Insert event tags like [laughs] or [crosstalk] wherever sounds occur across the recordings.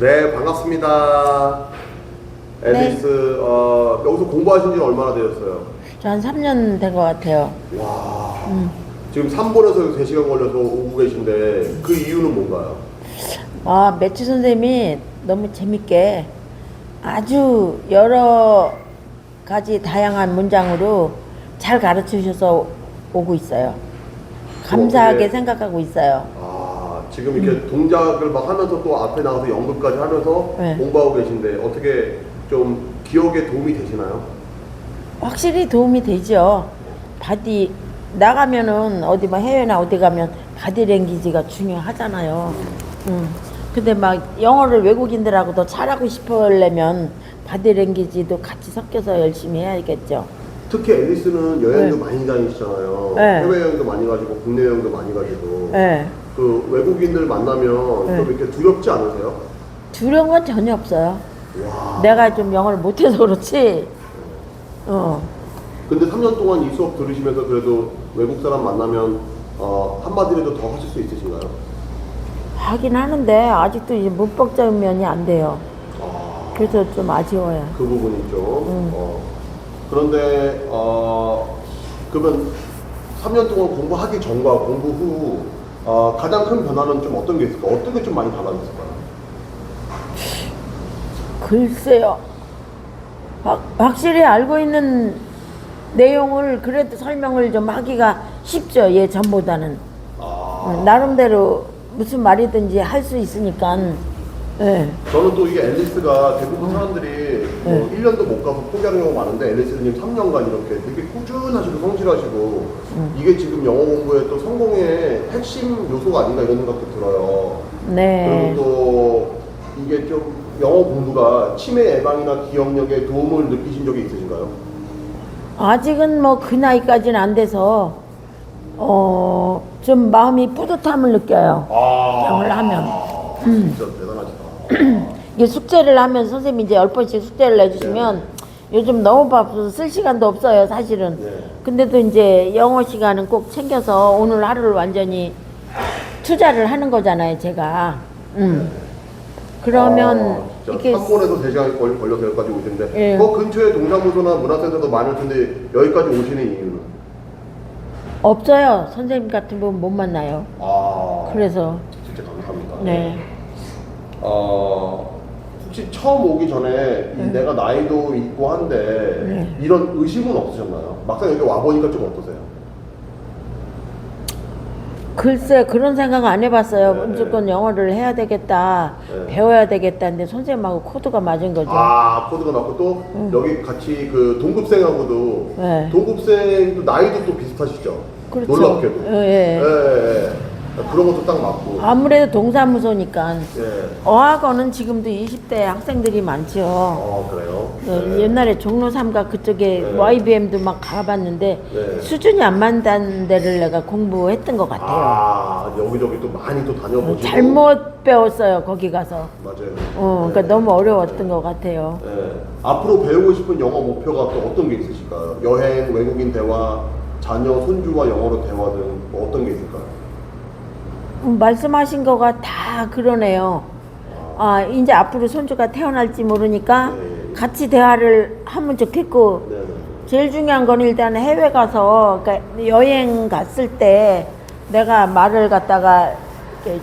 네, 반갑습니다. 앨리스, 어, 여기서 공부하신 지는 얼마나 되셨어요? 저 한 3년 된 것 같아요. 와, 지금 3번에서 3시간 걸려서 오고 계신데 그 이유는 뭔가요? 아, 매치 선생님이 너무 재밌게 아주 여러 가지 다양한 문장으로 잘 가르쳐 주셔서 오고 있어요. 감사하게 그게- 생각하고 있어요. 아, 지금 이렇게 동작을 막 하면서 또 앞에 나가서 연극까지 하면서 네. 공부하고 계신데 어떻게 좀 기억에 도움이 되시나요? 확실히 도움이 되죠. 바디 나가면은 어디 뭐 해외나 어디 가면 바디 랭귀지가 중요하잖아요. 음. 근데 막 영어를 외국인들하고도 잘하고 싶으려면 바디 랭귀지도 같이 섞여서 열심히 해야겠죠. 특히 앨리스는 여행도 네. 많이 다니시잖아요. 네. 해외 여행도 많이 가지고 국내 여행도 많이 가지고 예. 그 외국인들 만나면 네. 좀 이렇게 두렵지 않으세요? 두려운 건 전혀 없어요. 와. 내가 좀 영어를 못해서 그렇지. 어. 근데 3년 동안 이 수업 들으시면서 그래도 외국 사람 만나면 어, 한마디라도 더 하실 수 있으신가요? 하긴 하는데 아직도 이제 문법적인 면이 안 돼요. 아, 그래서 좀 아쉬워요. 그 부분이 좀. 음. 어. 그런데 어, 그러면 3년 동안 공부하기 전과 공부 후 어, 가장 큰 변화는 좀 어떤 게 있을까? 어떤 게 좀 많이 달라졌을까요? 글쎄요. 확, 확실히 알고 있는 내용을 그래도 설명을 좀 하기가 쉽죠. 예 전보다는. 아, 어, 나름대로 무슨 말이든지 할 수 있으니까. 예. 저는 또 이게 앨리스가 대부분 사람들이 뭐 1년도 못 가서 포기하는 경우가 많은데 앨리스님 3년간 이렇게 되게 꾸준하시고 성실하시고 이게 지금 영어 공부의 또 성공의 핵심 요소가 아닌가 이런 생각도 들어요. 네. 그리고 또 이게 좀 영어 공부가 치매 예방이나 기억력에 도움을 느끼신 적이 있으신가요? 아직은 뭐 그 나이까지는 안 돼서 어, 좀 마음이 뿌듯함을 느껴요. 영어를 하면. 진짜 대단하시다. [clears throat] 이게 숙제를 하면 선생님이 이제 열 번씩 숙제를 내주시면 요즘 너무 바빠서 쓸 시간도 없어요, 사실은. 네. 근데도 이제 영어 시간은 꼭 챙겨서 오늘 하루를 완전히 투자를 하는 거잖아요, 제가. 음. 그러면 이렇게 3번에서 3시간 걸, 걸려서 여기까지 오시는데 예. 그 근처에 동사무소나 문화센터도 많을 텐데 여기까지 오시는 이유는? 없어요. 선생님 같은 분 못 만나요. 아 그래서 진짜 감사합니다. 네. 어 혹시 처음 오기 전에 이 내가 나이도 있고 한데 네. 이런 의심은 없으셨나요? 막상 여기 와 보니까 좀 어떠세요? 글쎄 그런 생각 안 해봤어요. 네. 무조건 영어를 해야 되겠다, 네. 배워야 되겠다. 근데 선생님하고 코드가 맞은 거죠. 아 코드가 맞고 또 여기 같이 그 동급생하고도 네. 동급생도 나이도 또 비슷하시죠? 그렇죠. 놀랍게도. 예, 예. 예, 예. 그런 것도 딱 맞고. 아무래도 동사무소니까 예. 어학원은 지금도 20대 학생들이 많죠. 어 그래요. 네, 네. 옛날에 종로 삼가 그쪽에 네. YBM도 막 가봤는데 네. 수준이 안 맞는 데를 내가 공부했던 것 같아요. 아 여기저기 또 많이 또 다녀보시고. 잘못 배웠어요 거기 가서. 맞아요. 어, 그러니까 네. 너무 어려웠던 것 같아요. 네. 앞으로 배우고 싶은 영어 목표가 또 어떤 게 있으실까요? 여행, 외국인 대화, 자녀, 손주와 영어로 대화 등뭐 어떤 게 있을까요? 음, 말씀하신 거가 다 그러네요. 아, 이제 앞으로 손주가 태어날지 모르니까 네. 같이 대화를 하면 좋겠고. 제일 중요한 건 일단 해외 가서, 그러니까 여행 갔을 때 내가 말을 갖다가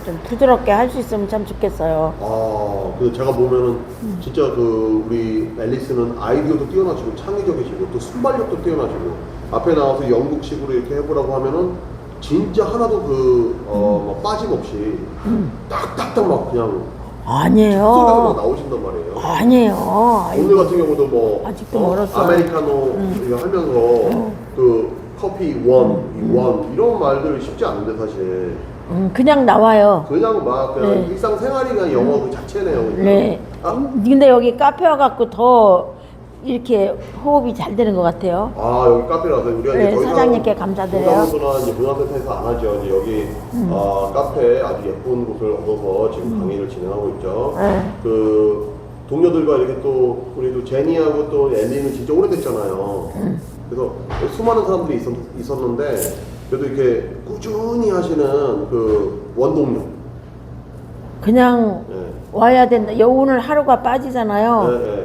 좀 부드럽게 할 수 있으면 참 좋겠어요. 아, 그 제가 보면은 음. 진짜 그 우리 앨리스는 아이디어도 뛰어나시고 창의적이시고 또 순발력도 뛰어나시고 앞에 나와서 영국식으로 이렇게 해보라고 하면은 진짜 하나도 그, 음. 어, 뭐 빠짐없이 딱딱딱 막 그냥 소리가 막 아니에요. 나오신단 말이에요. 아니에요. 오늘 같은 경우도 뭐 아직도 멀었어. 아메리카노 이거 하면서 그 커피 원, 이 원, 이런 말들 쉽지 않은데 사실 음, 그냥 나와요. 그냥 막 그냥 네. 일상생활이 그냥 영어 그 자체네요. 그냥. 네. 아, 근데 여기 카페 와갖고 더 이렇게 호흡이 잘 되는 것 같아요. 아 여기 카페라서 우리가 네, 이제 더 이상 사장님께 감사드려요. 음. 이제 문화센터에서 안 하죠. 이제 여기 아, 카페 아주 예쁜 곳을 얻어서 지금 강의를 진행하고 있죠. 네. 그 동료들과 이렇게 또 우리도 제니하고 또 앨리는 진짜 오래됐잖아요. 음. 그래서 수많은 사람들이 있었, 있었는데 그래도 이렇게 꾸준히 하시는 그 원동력 그냥 예. 와야 된다. 여 오늘 하루가 빠지잖아요. 예, 예.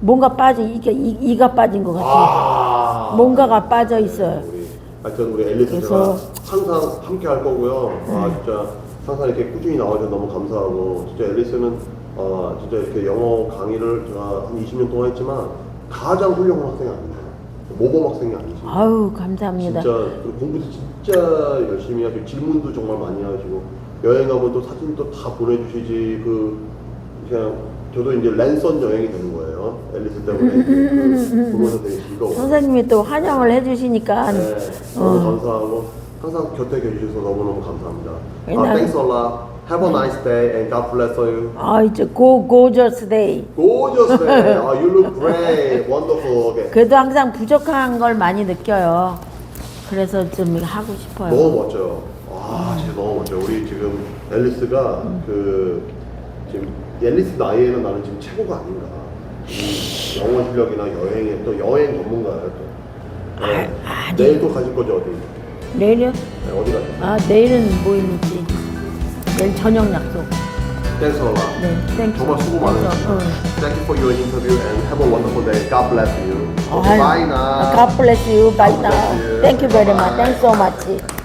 뭔가 빠져 이게 이, 이가 빠진 것 같아요. 아. 뭔가가 빠져 있어요. 우리 하여튼 우리 그래서- 항상 함께 할 거고요. 아 진짜 항상 이렇게 꾸준히 나와줘서 너무 감사하고 진짜 앨리스는 어 진짜 이렇게 영어 강의를 제가 한 20년 동안 했지만 가장 훌륭한 학생이 아닙니다. 모범 학생이 아니지. 아유 감사합니다. 진짜 그리고 공부도 진짜 열심히 하시고 질문도 정말 많이 하시고 여행 가면 또 사진도 다 보내주시지 그 그냥 저도 이제 랜선 여행이 되는 거예요 앨리스 때문에 그 보면서 되게 즐거워. 선생님이 또 환영을 해주시니까 네, 너무 감사하고 항상 곁에 계셔서 너무너무 감사합니다. 아, 옛날에- thanks a lot. Have a nice day and God bless you. 아 이제 고 고저스 데이. Gorgeous day. Ah, [laughs] you look great. Wonderful. Okay. 그래도 항상 부족한 걸 많이 느껴요. 그래서 좀 하고 싶어요. 너무 멋져요. 와, 진짜 너무 멋져요. 우리 지금 앨리스가 그 지금 앨리스 나이에는 나는 지금 최고가 아닌가. 이 영어 실력이나 여행에 또 여행 전문가예요. 또. 네. 아, 아니. 내일 또 가실 거죠 어디? 내일요? 네, 어디 가실? 아 내일은 모임이지. 내일 저녁 약속. A lot. 네, 땡큐. 정말 수고 많으셨어요. 응. Thank you for your interview and have a wonderful day. God bless you. 어, Okay, bye now. God bless you. Bye God now. bless you. Thank you very much. Bye. Thanks so much.